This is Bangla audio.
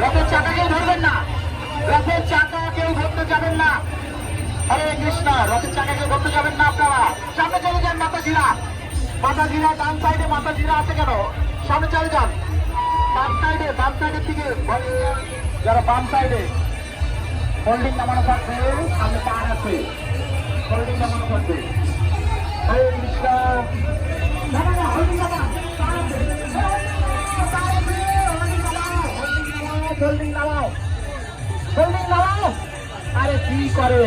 চাকা কেউ ধরবেন না। রথের চাকা কেউ ধরতে যাবেন না। হরে কৃষ্ণ, রথের চাকা কেউ ধরতে যাবেন না আপনারা। সামনে চলে যান মাতাজিরা। মাতাজিরা ডান সাইডে মাতাজিরা আছে কেন? সামনে চলে যান। বাম সাইডে বাম সাইডের দিকে। যারা বাম সাইডে হোল্ডিং নামানো থাকবে, সামনে পাহাড় আছে। হোল্ডিং নামানো holding নামাও। হোল্ডিং নামাও আরে কি করে